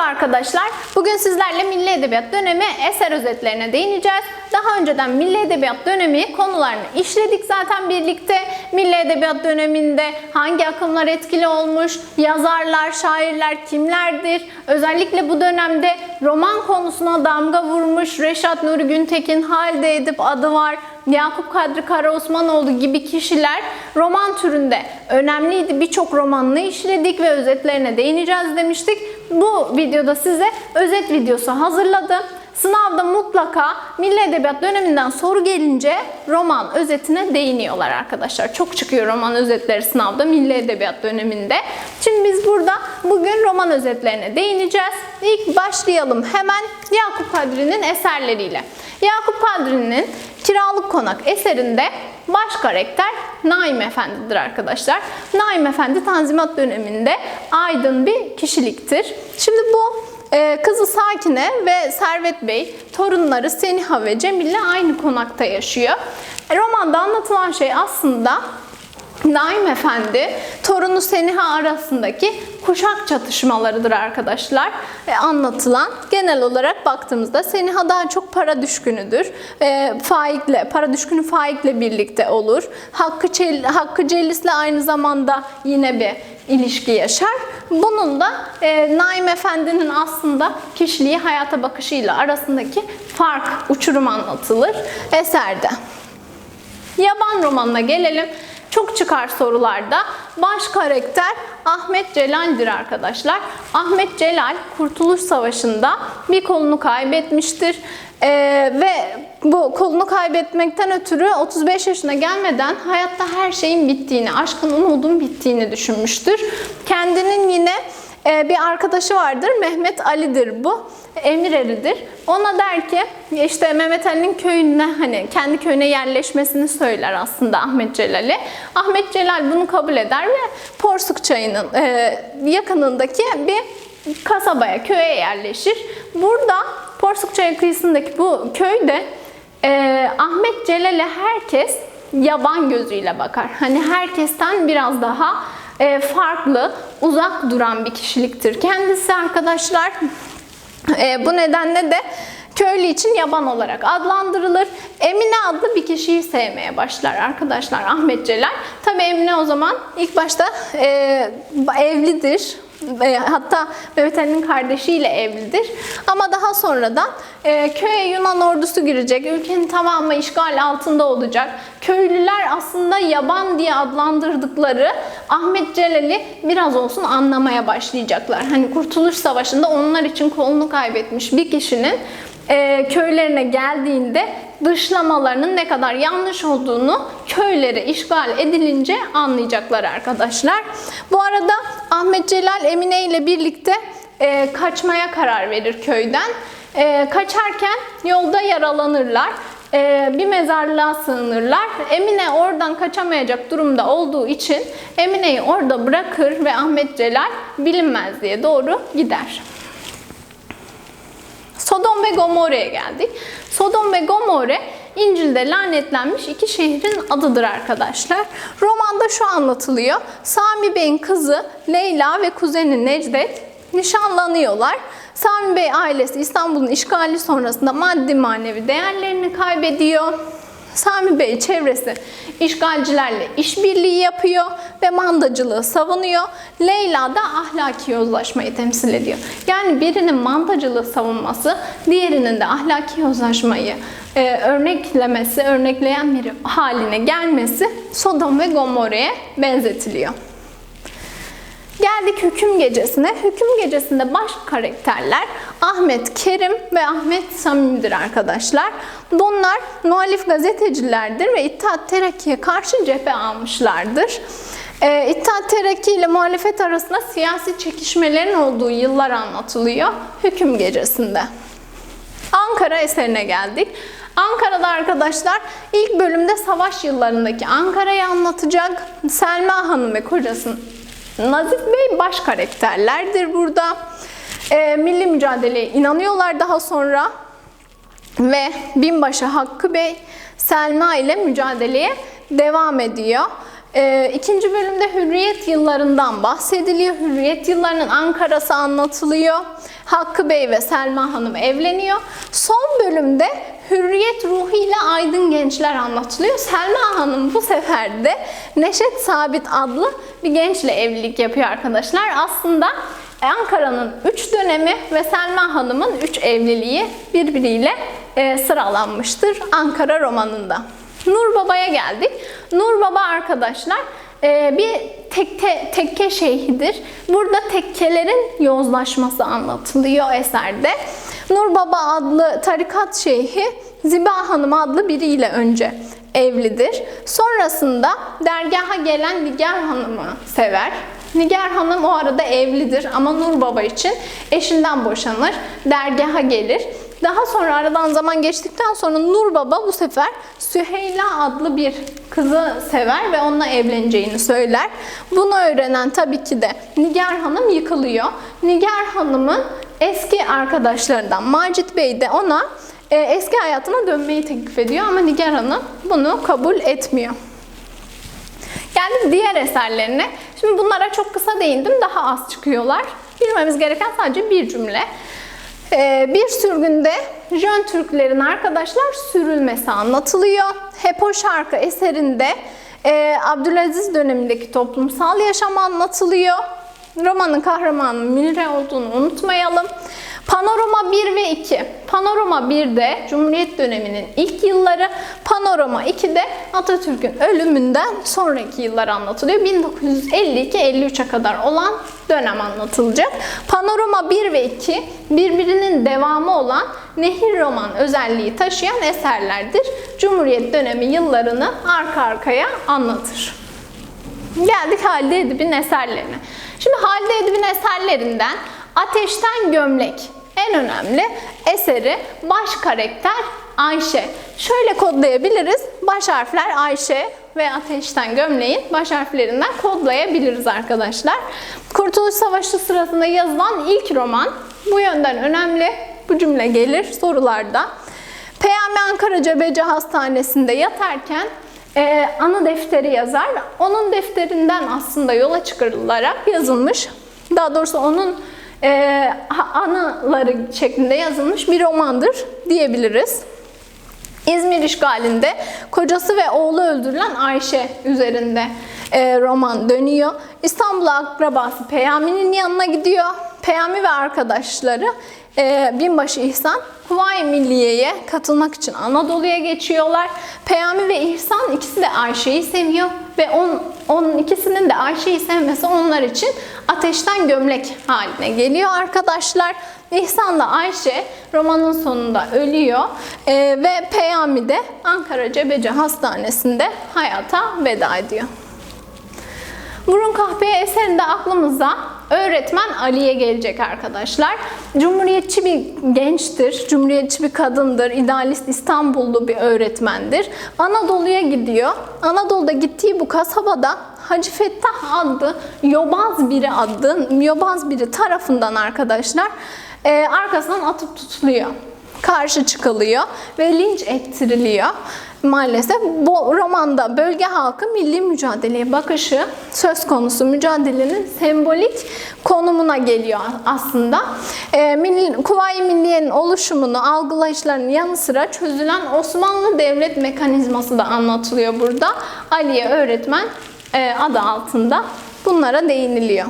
Merhaba arkadaşlar. Bugün sizlerle Milli Edebiyat dönemi eser özetlerine değineceğiz. Daha önceden Milli Edebiyat dönemi konularını işledik zaten birlikte. Milli Edebiyat döneminde hangi akımlar etkili olmuş, yazarlar, şairler kimlerdir? Özellikle bu dönemde roman konusuna damga vurmuş Reşat Nuri Güntekin, Halide Edip adı var. Yakup Kadri Karaosmanoğlu gibi kişiler roman türünde önemliydi. Birçok romanını işledik ve özetlerine değineceğiz demiştik. Bu videoda size özet videosu hazırladım. Sınavda mutlaka Milli Edebiyat döneminden soru gelince roman özetine değiniyorlar arkadaşlar. Çok çıkıyor roman özetleri sınavda Milli Edebiyat döneminde. Şimdi biz burada bugün roman özetlerine değineceğiz. İlk başlayalım hemen Yakup Kadri'nin eserleriyle. Yakup Kadri'nin Kiralık Konak eserinde baş karakter Naim Efendi'dir arkadaşlar. Naim Efendi Tanzimat döneminde aydın bir kişiliktir. Şimdi bu e, kızı Sakine ve Servet Bey torunları Seniha ve Cemil'le aynı konakta yaşıyor. E, romanda anlatılan şey aslında Naim Efendi, torunu Seniha arasındaki kuşak çatışmalarıdır arkadaşlar e, anlatılan. Genel olarak baktığımızda Seniha daha çok para düşkünüdür. E, faikle, para düşkünü faikle birlikte olur. Hakkı, Çel, Hakkı Cellis'le aynı zamanda yine bir ilişki yaşar. Bunun da e, Naim Efendi'nin aslında kişiliği hayata bakışıyla arasındaki fark, uçurum anlatılır eserde. Yaban romanına gelelim. Çok çıkar sorularda. Baş karakter Ahmet Celal'dir arkadaşlar. Ahmet Celal Kurtuluş Savaşı'nda bir kolunu kaybetmiştir. Ee, ve bu kolunu kaybetmekten ötürü 35 yaşına gelmeden hayatta her şeyin bittiğini, aşkın umudun bittiğini düşünmüştür. Kendinin yine bir arkadaşı vardır. Mehmet Ali'dir bu. Emir eridir. Ona der ki işte Mehmet Ali'nin köyüne hani kendi köyüne yerleşmesini söyler aslında Ahmet Celal'e. Ahmet Celal bunu kabul eder ve Porsuk Çayı'nın e, yakınındaki bir kasabaya, köye yerleşir. Burada Porsuk Çayı kıyısındaki bu köyde e, Ahmet Celal'e herkes yaban gözüyle bakar. Hani herkesten biraz daha e, farklı, uzak duran bir kişiliktir. Kendisi arkadaşlar e, bu nedenle de köylü için yaban olarak adlandırılır. Emine adlı bir kişiyi sevmeye başlar arkadaşlar Ahmet Celal. Tabi Emine o zaman ilk başta e, evlidir. Hatta Mehmet Ali'nin kardeşiyle evlidir. Ama daha sonradan e, köye Yunan ordusu girecek. Ülkenin tamamı işgal altında olacak. Köylüler aslında yaban diye adlandırdıkları Ahmet Celal'i biraz olsun anlamaya başlayacaklar. Hani Kurtuluş Savaşı'nda onlar için kolunu kaybetmiş bir kişinin e, köylerine geldiğinde dışlamalarının ne kadar yanlış olduğunu köyleri işgal edilince anlayacaklar arkadaşlar. Bu arada Ahmet Celal Emine ile birlikte e, kaçmaya karar verir köyden. E, kaçarken yolda yaralanırlar. E, bir mezarlığa sığınırlar. Emine oradan kaçamayacak durumda olduğu için Emine'yi orada bırakır ve Ahmet Celal bilinmez diye doğru gider. Sodom ve Gomorre'ye geldik. Sodom ve Gomorre İncil'de lanetlenmiş iki şehrin adıdır arkadaşlar. Romanda şu anlatılıyor. Sami Bey'in kızı Leyla ve kuzeni Necdet nişanlanıyorlar. Sami Bey ailesi İstanbul'un işgali sonrasında maddi manevi değerlerini kaybediyor. Sami Bey çevresi işgalcilerle işbirliği yapıyor ve mandacılığı savunuyor. Leyla da ahlaki yozlaşmayı temsil ediyor. Yani birinin mandacılığı savunması, diğerinin de ahlaki yozlaşmayı e, örneklemesi, örnekleyen bir haline gelmesi Sodom ve Gomorre'ye benzetiliyor. Geldik hüküm gecesine. Hüküm gecesinde baş karakterler Ahmet Kerim ve Ahmet Samimi'dir arkadaşlar. Bunlar muhalif gazetecilerdir ve İttihat Terakki'ye karşı cephe almışlardır. Ee, İttihat Terakki ile muhalefet arasında siyasi çekişmelerin olduğu yıllar anlatılıyor hüküm gecesinde. Ankara eserine geldik. Ankara'da arkadaşlar ilk bölümde savaş yıllarındaki Ankara'yı anlatacak. Selma Hanım ve kocasının Nazif Bey baş karakterlerdir burada. E, milli mücadeleye inanıyorlar daha sonra. Ve binbaşı Hakkı Bey Selma ile mücadeleye devam ediyor. Ee, ikinci bölümde Hürriyet yıllarından bahsediliyor. Hürriyet yıllarının Ankara'sı anlatılıyor. Hakkı Bey ve Selma Hanım evleniyor. Son bölümde Hürriyet ruhuyla aydın gençler anlatılıyor. Selma Hanım bu sefer de Neşet Sabit adlı bir gençle evlilik yapıyor arkadaşlar. Aslında Ankara'nın 3 dönemi ve Selma Hanım'ın 3 evliliği birbiriyle e, sıralanmıştır Ankara romanında. Nur Baba'ya geldik. Nur Baba arkadaşlar e, bir tekke, tekke şeyhidir. Burada tekkelerin yozlaşması anlatılıyor eserde. Nur Baba adlı tarikat şeyhi Ziba Hanım adlı biriyle önce evlidir. Sonrasında dergaha gelen Nigar Hanım'ı sever. Nigar Hanım o arada evlidir ama Nur Baba için eşinden boşanır, dergaha gelir. Daha sonra aradan zaman geçtikten sonra Nur Baba bu sefer Süheyla adlı bir kızı sever ve onunla evleneceğini söyler. Bunu öğrenen tabii ki de Nigar Hanım yıkılıyor. Nigar Hanım'ın eski arkadaşlarından Macit Bey de ona e, eski hayatına dönmeyi teklif ediyor ama Nigar Hanım bunu kabul etmiyor. Geldik diğer eserlerine. Şimdi bunlara çok kısa değindim. Daha az çıkıyorlar. Bilmemiz gereken sadece bir cümle. Ee, bir sürgünde Jön Türklerin arkadaşlar sürülmesi anlatılıyor. Hep o şarkı eserinde e, Abdülaziz dönemindeki toplumsal yaşam anlatılıyor. Romanın kahramanı Münire olduğunu unutmayalım. Panorama 1 ve 2. Panorama 1'de Cumhuriyet döneminin ilk yılları, Panorama 2'de Atatürk'ün ölümünden sonraki yıllar anlatılıyor. 1952-53'e kadar olan dönem anlatılacak. Panorama 1 ve 2 birbirinin devamı olan nehir roman özelliği taşıyan eserlerdir. Cumhuriyet dönemi yıllarını arka arkaya anlatır. Geldik Halide Edip'in eserlerine. Şimdi Halide Edip'in eserlerinden Ateşten Gömlek en önemli eseri baş karakter Ayşe. Şöyle kodlayabiliriz. Baş harfler Ayşe ve Ateşten Gömleğin baş harflerinden kodlayabiliriz arkadaşlar. Kurtuluş Savaşı sırasında yazılan ilk roman. Bu yönden önemli. Bu cümle gelir sorularda. Peyami Ankara Cebeci Hastanesi'nde yatarken e, anı defteri yazar. Onun defterinden aslında yola çıkarılarak yazılmış. Daha doğrusu onun e, anıları şeklinde yazılmış bir romandır diyebiliriz. İzmir işgalinde kocası ve oğlu öldürülen Ayşe üzerinde e, roman dönüyor. İstanbul'a akrabası Peyami'nin yanına gidiyor. Peyami ve arkadaşları e, binbaşı İhsan Huvayi Milliye'ye katılmak için Anadolu'ya geçiyorlar. Peyami ve İhsan ikisi de Ayşe'yi seviyor ve on, onun ikisinin de Ayşe'yi sevmesi onlar için ateşten gömlek haline geliyor arkadaşlar. İhsan'la Ayşe romanın sonunda ölüyor e, ve Peyami de Ankara Cebeci Hastanesi'nde hayata veda ediyor. Burun Kahpeye eserinde aklımıza öğretmen Ali'ye gelecek arkadaşlar. Cumhuriyetçi bir gençtir, cumhuriyetçi bir kadındır, idealist İstanbullu bir öğretmendir. Anadolu'ya gidiyor. Anadolu'da gittiği bu kasabada Hacı Fettah adlı yobaz biri adı, yobaz biri tarafından arkadaşlar e, arkasından atıp tutuluyor. Karşı çıkılıyor ve linç ettiriliyor. Maalesef bu romanda bölge halkı milli mücadeleye bakışı söz konusu mücadelenin sembolik konumuna geliyor aslında. E, milli, Kuvayi Milliye'nin oluşumunu, algılayışlarının yanı sıra çözülen Osmanlı devlet mekanizması da anlatılıyor burada. Aliye öğretmen e, adı altında bunlara değiniliyor.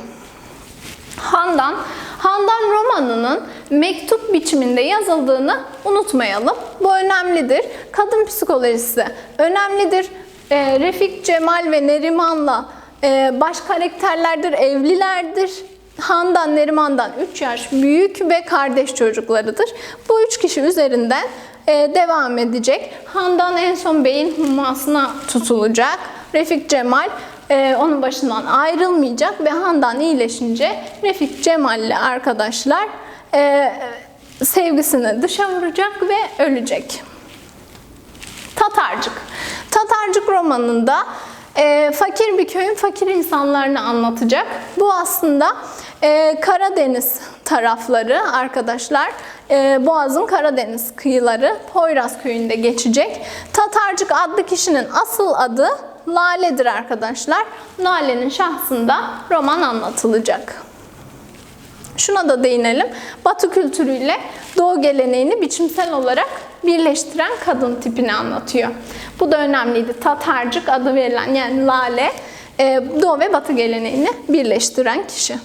Handan, Handan romanının mektup biçiminde yazıldığını unutmayalım. Bu önemlidir. Kadın psikolojisi önemlidir. E, Refik Cemal ve Neriman'la e, baş karakterlerdir, evlilerdir. Handan Neriman'dan 3 yaş büyük ve kardeş çocuklarıdır. Bu üç kişi üzerinden e, devam edecek. Handan en son beyin humasına tutulacak. Refik Cemal e, onun başından ayrılmayacak ve Handan iyileşince Refik Cemal'le arkadaşlar e, sevgisini dışa vuracak ve ölecek. Tatarcık. Tatarcık romanında e, fakir bir köyün fakir insanlarını anlatacak. Bu aslında e, Karadeniz tarafları arkadaşlar. E, Boğaz'ın Karadeniz kıyıları Poyraz köyünde geçecek. Tatarcık adlı kişinin asıl adı Lale'dir arkadaşlar. Lale'nin şahsında roman anlatılacak. Şuna da değinelim. Batı kültürüyle Doğu geleneğini biçimsel olarak birleştiren kadın tipini anlatıyor. Bu da önemliydi. Tatarcık adı verilen yani Lale e, Doğu ve Batı geleneğini birleştiren kişi.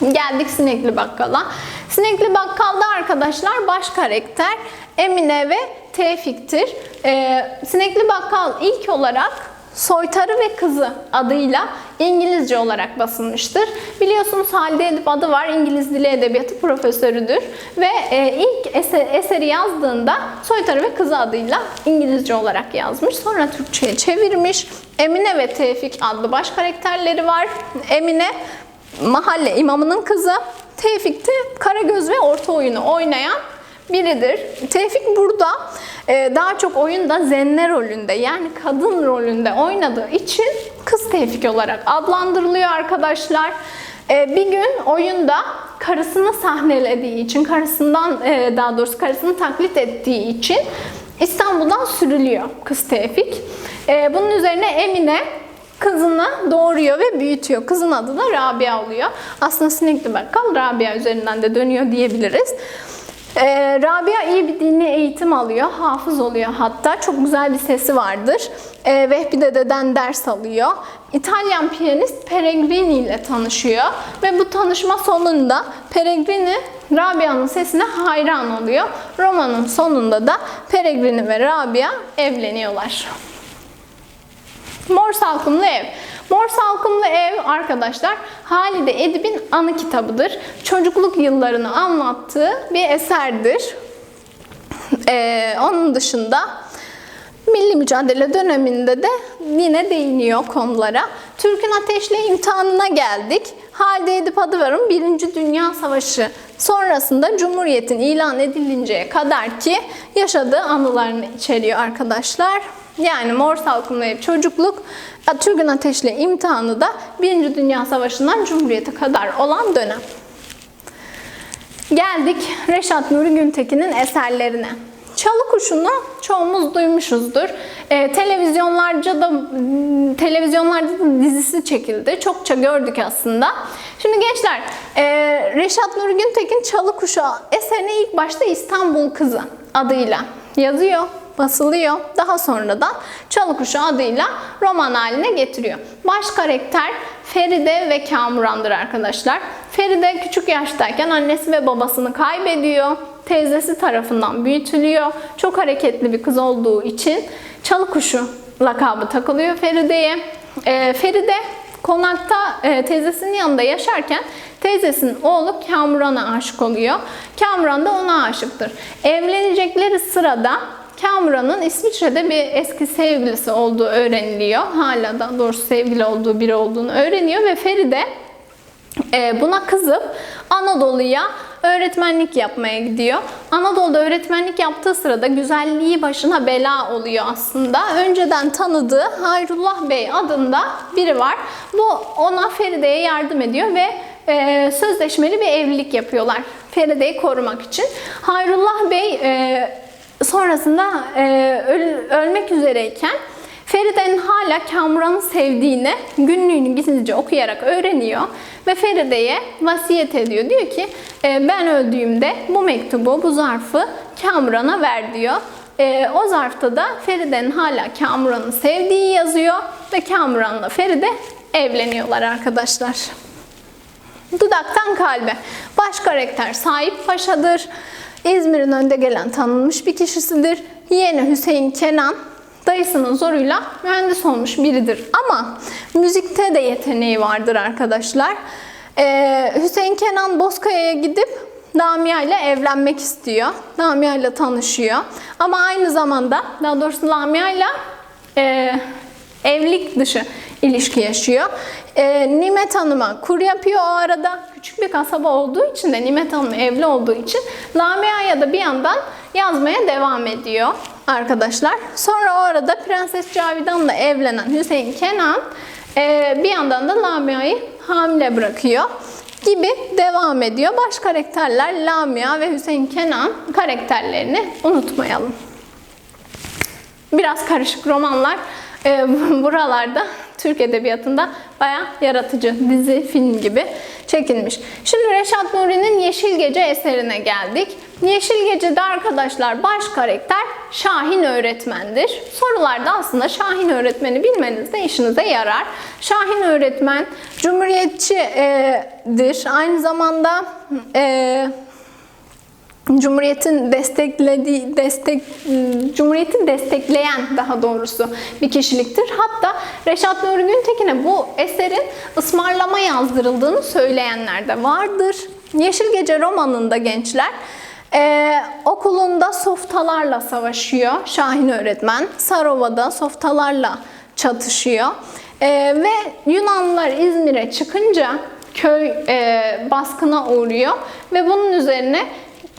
Geldik Sinekli Bakkal'a. Sinekli Bakkal'da arkadaşlar baş karakter Emine ve Tevfik'tir. Ee, Sinekli Bakkal ilk olarak Soytarı ve Kızı adıyla İngilizce olarak basılmıştır. Biliyorsunuz Halide Edip adı var. İngiliz Dili Edebiyatı profesörüdür. Ve e, ilk eser, eseri yazdığında Soytarı ve Kızı adıyla İngilizce olarak yazmış. Sonra Türkçe'ye çevirmiş. Emine ve Tevfik adlı baş karakterleri var. Emine mahalle imamının kızı. Tevfik de Karagöz ve orta oyunu oynayan biridir. Tevfik burada e, daha çok oyunda zenne rolünde yani kadın rolünde oynadığı için kız Tevfik olarak adlandırılıyor arkadaşlar. E, bir gün oyunda karısını sahnelediği için, karısından e, daha doğrusu karısını taklit ettiği için İstanbul'dan sürülüyor kız Tevfik. Bunun üzerine Emine kızını doğuruyor ve büyütüyor. Kızın adı da Rabia oluyor. Aslında Sinekli Bakkal Rabia üzerinden de dönüyor diyebiliriz. Ee, Rabia iyi bir dini eğitim alıyor, hafız oluyor hatta. Çok güzel bir sesi vardır. Ee, Vehbi Dede'den ders alıyor. İtalyan piyanist Peregrini ile tanışıyor. Ve bu tanışma sonunda Peregrini Rabia'nın sesine hayran oluyor. Romanın sonunda da Peregrini ve Rabia evleniyorlar. Mor Salkımlı Ev. Mor Salkımlı Ev arkadaşlar Halide Edip'in anı kitabıdır. Çocukluk yıllarını anlattığı bir eserdir. Ee, onun dışında Milli mücadele döneminde de yine değiniyor konulara. Türk'ün ateşli imtihanına geldik. Halide Edip Adıvar'ın Birinci Dünya Savaşı sonrasında Cumhuriyet'in ilan edilinceye kadar ki yaşadığı anılarını içeriyor arkadaşlar. Yani Mor Salkımlı Ev çocukluk, Türk'ün ateşli imtihanı da Birinci Dünya Savaşı'ndan Cumhuriyet'e kadar olan dönem. Geldik Reşat Nuri Güntekin'in eserlerine. Çalı Kuşu'nu çoğumuz duymuşuzdur. Ee, televizyonlarca da televizyonlarda da dizisi çekildi. Çokça gördük aslında. Şimdi gençler, e, Reşat Nuri Güntekin Çalı Kuşu eserini ilk başta İstanbul Kızı adıyla yazıyor, basılıyor. Daha sonradan Çalı Kuşu adıyla roman haline getiriyor. Baş karakter Feride ve Kamuran'dır arkadaşlar. Feride küçük yaştayken annesi ve babasını kaybediyor. Teyzesi tarafından büyütülüyor. Çok hareketli bir kız olduğu için çalı kuşu lakabı takılıyor Feride'ye. Ee, Feride konakta e, teyzesinin yanında yaşarken teyzesinin oğlu Kamuran'a aşık oluyor. Kamuran da ona aşıktır. Evlenecekleri sırada Kamuran'ın İsviçre'de bir eski sevgilisi olduğu öğreniliyor. Hala da doğrusu sevgili olduğu biri olduğunu öğreniyor ve Feride e, buna kızıp Anadolu'ya öğretmenlik yapmaya gidiyor. Anadolu'da öğretmenlik yaptığı sırada güzelliği başına bela oluyor aslında. Önceden tanıdığı Hayrullah Bey adında biri var. Bu ona Feride'ye yardım ediyor ve e, sözleşmeli bir evlilik yapıyorlar. Feride'yi korumak için. Hayrullah Bey e, sonrasında e, öl, ölmek üzereyken Feride'nin hala Kamuran'ı sevdiğini günlüğünü gizlice okuyarak öğreniyor ve Feride'ye vasiyet ediyor. Diyor ki e, ben öldüğümde bu mektubu, bu zarfı Kamuran'a ver diyor. E, o zarfta da Feride'nin hala Kamuran'ı sevdiği yazıyor ve Kamuran'la Feride evleniyorlar arkadaşlar. Dudaktan kalbe. Baş karakter Sahip Paşa'dır. İzmir'in önde gelen tanınmış bir kişisidir. Yeğeni Hüseyin Kenan dayısının zoruyla mühendis olmuş biridir. Ama müzikte de yeteneği vardır arkadaşlar. Ee, Hüseyin Kenan Bozkaya'ya gidip Lamia ile evlenmek istiyor. Lamia ile tanışıyor. Ama aynı zamanda daha doğrusu Lamia ile e, evlilik dışı ilişki yaşıyor. E, Nimet Hanım'a kur yapıyor o arada. Küçük bir kasaba olduğu için de Nimet Hanım evli olduğu için Lamia'ya da bir yandan yazmaya devam ediyor arkadaşlar. Sonra o arada Prenses Cavidan'la evlenen Hüseyin Kenan e, bir yandan da Lamia'yı hamile bırakıyor gibi devam ediyor. Baş karakterler Lamia ve Hüseyin Kenan karakterlerini unutmayalım. biraz karışık romanlar e, buralarda Türk Edebiyatı'nda bayağı yaratıcı dizi, film gibi çekilmiş. Şimdi Reşat Nuri'nin Yeşil Gece eserine geldik. Yeşil Gece'de arkadaşlar baş karakter Şahin öğretmendir. Sorularda aslında Şahin öğretmeni bilmeniz de işinize yarar. Şahin öğretmen cumhuriyetçidir. Aynı zamanda e, Cumhuriyetin desteklediği destek Cumhuriyeti destekleyen daha doğrusu bir kişiliktir. Hatta Reşat Nuri Güntekin'e bu eserin ısmarlama yazdırıldığını söyleyenler de vardır. Yeşil Gece romanında gençler ee, okulunda softalarla savaşıyor Şahin öğretmen. Sarova'da softalarla çatışıyor. Ee, ve Yunanlılar İzmir'e çıkınca köy e, baskına uğruyor ve bunun üzerine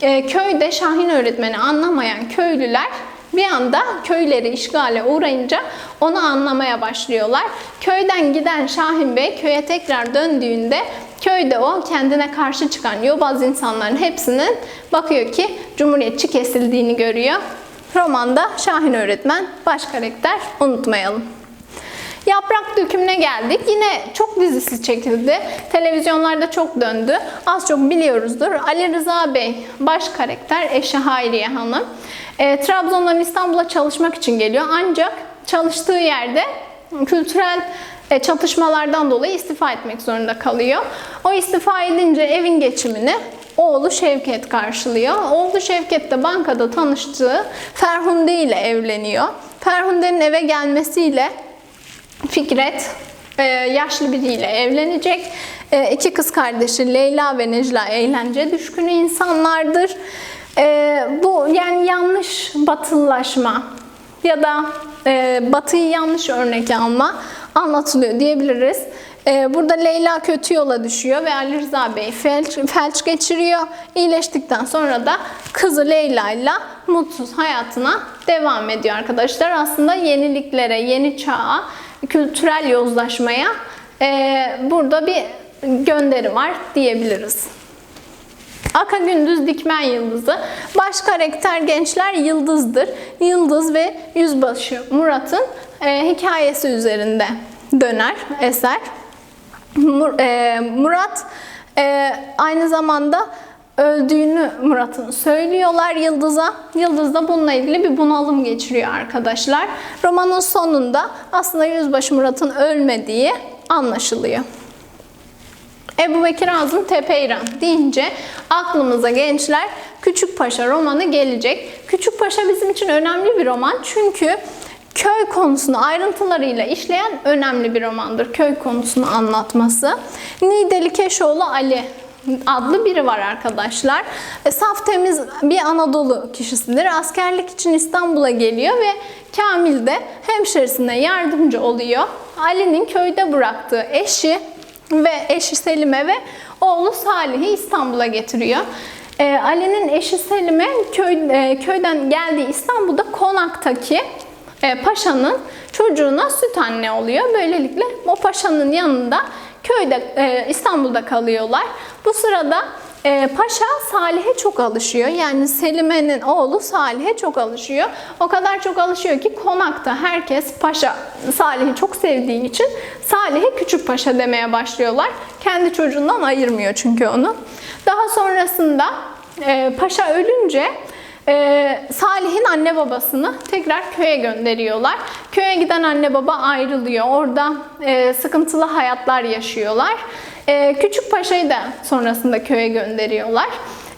e, köyde Şahin öğretmeni anlamayan köylüler bir anda köyleri işgale uğrayınca onu anlamaya başlıyorlar. Köyden giden Şahin Bey köye tekrar döndüğünde köyde o kendine karşı çıkan yobaz insanların hepsinin bakıyor ki cumhuriyetçi kesildiğini görüyor. Romanda Şahin öğretmen baş karakter unutmayalım. Yaprak dökümüne geldik. Yine çok dizisi çekildi. Televizyonlarda çok döndü. Az çok biliyoruzdur. Ali Rıza Bey baş karakter, eşi Hayriye Hanım. E, Trabzon'dan İstanbul'a çalışmak için geliyor. Ancak çalıştığı yerde kültürel e, çatışmalardan dolayı istifa etmek zorunda kalıyor. O istifa edince evin geçimini oğlu Şevket karşılıyor. Oğlu Şevket de bankada tanıştığı Ferhunde ile evleniyor. Ferhunde'nin eve gelmesiyle Fikret e, yaşlı biriyle evlenecek. E, iki kız kardeşi Leyla ve Necla eğlence düşkünü insanlardır. E, bu yani yanlış batılılaşma ya da batıyı yanlış örnek alma anlatılıyor diyebiliriz. Burada Leyla kötü yola düşüyor ve Ali Rıza Bey felç, felç geçiriyor. İyileştikten sonra da kızı Leyla ile mutsuz hayatına devam ediyor arkadaşlar. Aslında yeniliklere, yeni çağa, kültürel yozlaşmaya e, burada bir gönderi var diyebiliriz. Aka Gündüz Dikmen Yıldızı. Baş karakter gençler Yıldız'dır. Yıldız ve Yüzbaşı Murat'ın e, hikayesi üzerinde döner eser. Mur, e, Murat e, aynı zamanda öldüğünü Murat'ın söylüyorlar Yıldız'a. Yıldız da bununla ilgili bir bunalım geçiriyor arkadaşlar. Romanın sonunda aslında Yüzbaşı Murat'ın ölmediği anlaşılıyor. Ebu Bekir Azım Tepeyran deyince aklımıza gençler Küçük Paşa romanı gelecek. Küçük Paşa bizim için önemli bir roman çünkü köy konusunu ayrıntılarıyla işleyen önemli bir romandır. Köy konusunu anlatması. Nideli Keşoğlu Ali adlı biri var arkadaşlar. E, saf temiz bir Anadolu kişisidir. Askerlik için İstanbul'a geliyor ve Kamil de hemşerisine yardımcı oluyor. Ali'nin köyde bıraktığı eşi ve eşi Selim'e ve oğlu Salih'i İstanbul'a getiriyor. E, Ali'nin eşi Selim'e köy, e, köyden geldiği İstanbul'da konaktaki e, paşanın çocuğuna süt anne oluyor. Böylelikle o paşanın yanında köyde e, İstanbul'da kalıyorlar. Bu sırada e, Paşa Salih'e çok alışıyor. Yani Selime'nin oğlu Salih'e çok alışıyor. O kadar çok alışıyor ki konakta herkes Paşa Salih'i çok sevdiği için Salih'e Küçük Paşa demeye başlıyorlar. Kendi çocuğundan ayırmıyor çünkü onu. Daha sonrasında e, Paşa ölünce ee, Salih'in anne babasını tekrar köye gönderiyorlar. Köye giden anne baba ayrılıyor. Orada e, sıkıntılı hayatlar yaşıyorlar. E, Küçük Paşa'yı da sonrasında köye gönderiyorlar.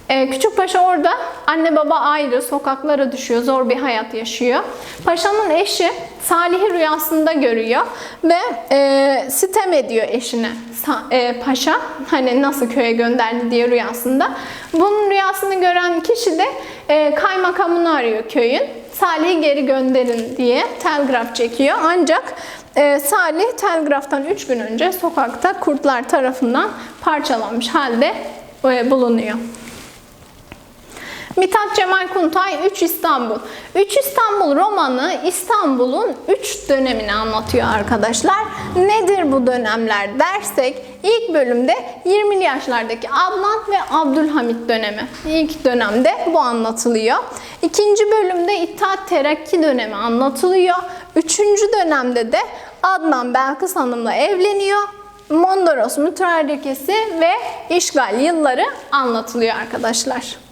E, Küçük Paşa orada anne baba ayrı, sokaklara düşüyor, zor bir hayat yaşıyor. Paşa'nın eşi Salih'i rüyasında görüyor ve e, sitem ediyor eşine e, Paşa. Hani nasıl köye gönderdi diye rüyasında. Bunun rüyasını gören kişi de e, kaymakamını arıyor köyün. Salih'i geri gönderin diye telgraf çekiyor. Ancak e, Salih telgraftan 3 gün önce sokakta kurtlar tarafından parçalanmış halde e, bulunuyor. Mithat Cemal Kuntay 3 İstanbul. 3 İstanbul romanı İstanbul'un 3 dönemini anlatıyor arkadaşlar. Nedir bu dönemler dersek ilk bölümde 20'li yaşlardaki Adnan ve Abdülhamit dönemi. İlk dönemde bu anlatılıyor. İkinci bölümde İttihat Terakki dönemi anlatılıyor. Üçüncü dönemde de Adnan Belkıs Hanım'la evleniyor. Mondros mütarekesi ve işgal yılları anlatılıyor arkadaşlar.